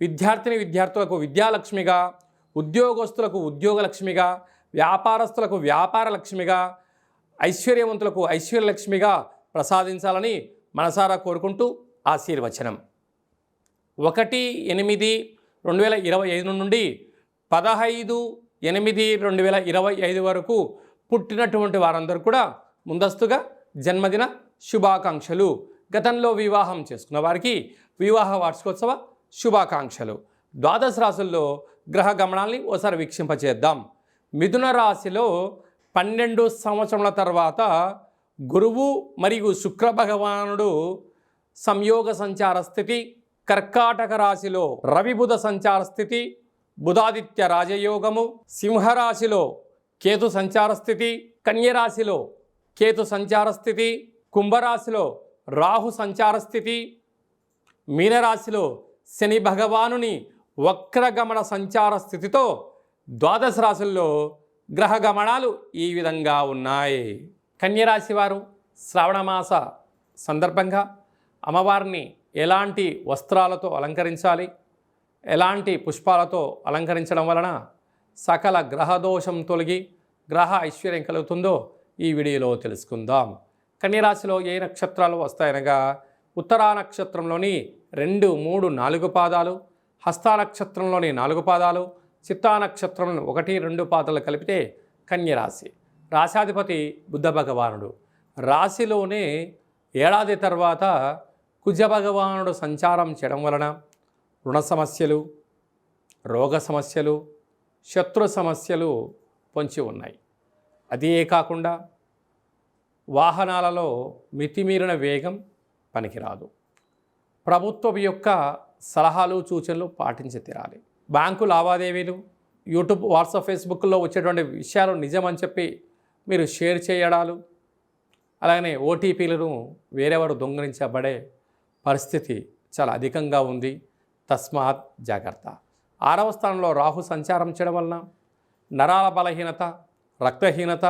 విద్యార్థిని విద్యార్థులకు విద్యాలక్ష్మిగా ఉద్యోగస్తులకు ఉద్యోగలక్ష్మిగా వ్యాపారస్తులకు వ్యాపార లక్ష్మిగా ఐశ్వర్యవంతులకు ఐశ్వర్యలక్ష్మిగా ప్రసాదించాలని మనసారా కోరుకుంటూ ఆశీర్వచనం. ఒకటి ఎనిమిది రెండు వేల ఇరవై ఐదు నుండి పదహైదు ఎనిమిది రెండు వేల ఇరవై ఐదు వరకు పుట్టినటువంటి వారందరూ కూడా ముందస్తుగా జన్మదిన శుభాకాంక్షలు. గతంలో వివాహం చేసుకున్న వారికి వివాహ వార్షికోత్సవ శుభాకాంక్షలు. ద్వాదశ రాశుల్లో గ్రహ గమనాల్ని ఓసారి వీక్షింపచేద్దాం. మిథున రాశిలో పన్నెండు సంవత్సరముల తర్వాత గురువు మరియు శుక్ర భగవానుడు సంయోగ సంచార స్థితి కర్కాటక రాశిలో రవిబుధ సంచార స్థితి బుధాదిత్య రాజయోగము సింహరాశిలో కేతు సంచార స్థితి కన్యరాశిలో కేతు సంచార స్థితి కుంభరాశిలో రాహు సంచార స్థితి మీనరాశిలో శని భగవానుని వక్రగమన సంచార స్థితితో ద్వాదశ రాశుల్లో గ్రహ గమనాలు ఈ విధంగా ఉన్నాయి. కన్యరాశి వారు శ్రావణమాస సందర్భంగా అమ్మవారిని ఎలాంటి వస్త్రాలతో అలంకరించాలి? ఎలాంటి పుష్పాలతో అలంకరించడం వలన సకల గ్రహదోషం తొలగి గ్రహ ఐశ్వర్యం కలుగుతుందో ఈ వీడియోలో తెలుసుకుందాం. కన్యరాశిలో ఏ నక్షత్రాలు వస్తాయనగా ఉత్తరా నక్షత్రంలోని రెండు మూడు నాలుగు పాదాలు హస్తా నక్షత్రంలోని నాలుగు పాదాలు చిత్తా నక్షత్రంలో ఒకటి రెండు పాదాలు కలిపితే కన్యరాశి. రాశాధిపతి బుద్ధ భగవానుడు. రాశిలోనే ఏడాది తర్వాత కుజ భగవానుడు సంచారం చేయడం వలన రుణ సమస్యలు రోగ సమస్యలు శత్రు సమస్యలు పొంచి ఉన్నాయి. అదే కాకుండా వాహనాలలో మితిమీరిన వేగం పనికిరాదు. ప్రభుత్వం యొక్క సలహాలు సూచనలు పాటించి తీరాలి. బ్యాంకు లావాదేవీలు యూట్యూబ్ వాట్సాప్ ఫేస్బుక్లో వచ్చేటువంటి విషయాలు నిజమని చెప్పి మీరు షేర్ చేయడాలు అలాగనే ఓటీపీలను వేరెవరు దొంగలించబడే పరిస్థితి చాలా అధికంగా ఉంది. తస్మాత్ జాగ్రత్త. ఆరవ స్థానంలో రాహు సంచారం చేయడం వలన నరాల బలహీనత రక్తహీనత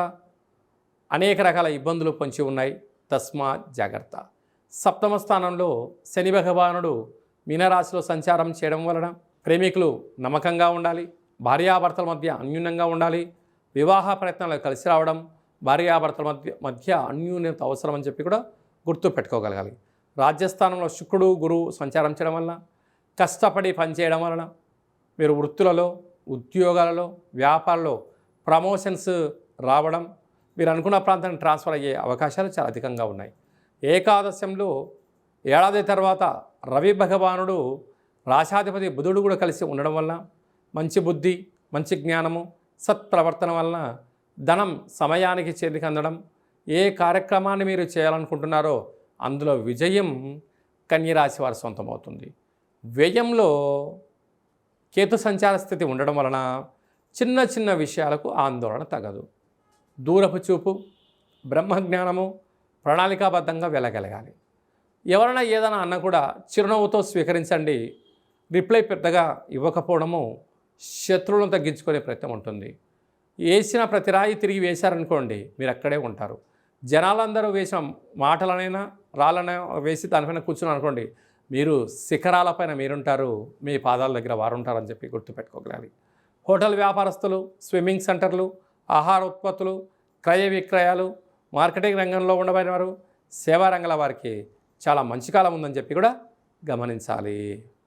అనేక రకాల ఇబ్బందులు పొంచి ఉన్నాయి. తస్మాత్ జాగ్రత్త. సప్తమ స్థానంలో శని భగవానుడు మీనరాశిలో సంచారం చేయడం వలన ప్రేమికులు నమ్మకంగా ఉండాలి భార్యాభర్తల మధ్య అన్యూన్యంగా ఉండాలి వివాహ ప్రయత్నాలు కలిసి రావడం భార్యాభర్తల మధ్య మధ్య అన్యూన్యత అవసరం అని చెప్పి కూడా గుర్తు పెట్టుకోగలగాలి. రాజ్యస్థానంలో శుక్రుడు గురువు సంచారం చేయడం వలన కష్టపడి పనిచేయడం వలన మీరు వృత్తులలో ఉద్యోగాలలో వ్యాపారంలో ప్రమోషన్స్ రావడం మీరు అనుకున్న ప్రాంతానికి ట్రాన్స్ఫర్ అయ్యే అవకాశాలు చాలా అధికంగా ఉన్నాయి. ఏకాదశంలో ఏడాది తర్వాత రవి భగవానుడు రాశాధిపతి బుధుడు కూడా కలిసి ఉండడం వలన మంచి బుద్ధి మంచి జ్ఞానము సత్ప్రవర్తన వలన ధనం సమయానికి చేతికి అందడం ఏ కార్యక్రమాన్ని మీరు చేయాలనుకుంటున్నారో అందులో విజయం కన్యరాశి వారి సొంతమవుతుంది. వ్యయంలో కేతు సంచార స్థితి ఉండడం వలన చిన్న చిన్న విషయాలకు ఆందోళన తగదు. దూరపు చూపు బ్రహ్మజ్ఞానము ప్రణాళికాబద్ధంగా వెళ్ళగలగాలి. ఎవరైనా ఏదైనా అన్నా కూడా చిరునవ్వుతో స్వీకరించండి. రిప్లై పెద్దగా ఇవ్వకపోవడము శత్రువులను తగ్గించుకునే ప్రయత్నం ఉంటుంది. వేసిన ప్రతి రాయి తిరిగి వేశారనుకోండి మీరు అక్కడే ఉంటారు. జనాలందరూ వేసిన మాటలనైనా రాళ్ళనైనా వేసి దానిపైన కూర్చుని అనుకోండి మీరు శిఖరాలపైన మీరుంటారు మీ పాదాల దగ్గర వారు ఉంటారని చెప్పి గుర్తుపెట్టుకోగలాలి. హోటల్ వ్యాపారస్తులు స్విమ్మింగ్ సెంటర్లు ఆహార ఉత్పత్తులు క్రయ విక్రయాలు మార్కెటింగ్ రంగంలో ఉండబడిన వారు సేవా రంగాల వారికి చాలా మంచి కాలం ఉందని చెప్పి కూడా గమనించాలి.